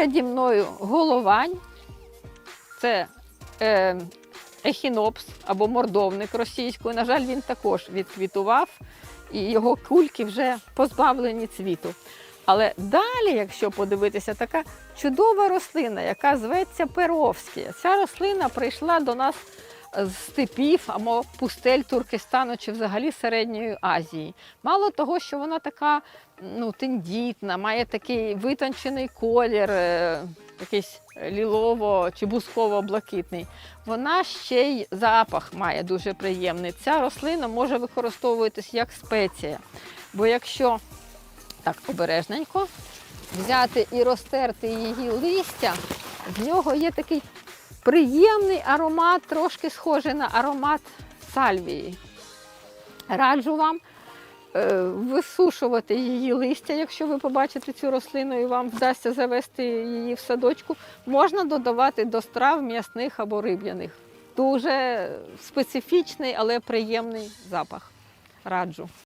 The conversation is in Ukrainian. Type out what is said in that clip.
Переді мною головань. Це е, ехінопс або мордовник російською. На жаль, він також відквітував, і його кульки вже позбавлені цвіту. Але далі, якщо подивитися, така чудова рослина, яка зветься Перовська. Ця рослина прийшла до нас з степів або пустель Туркестану чи взагалі Середньої Азії. Мало того, що вона така ну, тендітна, має такий витончений колір, е, якийсь лілово чи бусково-блакитний. Вона ще й запах має дуже приємний. Ця рослина може використовуватись як спеція. Бо якщо так обережненько взяти і розтерти її листя, в нього є такий приємний аромат, трошки схожий на аромат сальвії. Раджу вам е, висушувати її листя, якщо ви побачите цю рослину і вам вдасться завести її в садочку. Можна додавати до страв м'ясних або риб'яних. Дуже специфічний, але приємний запах. Раджу.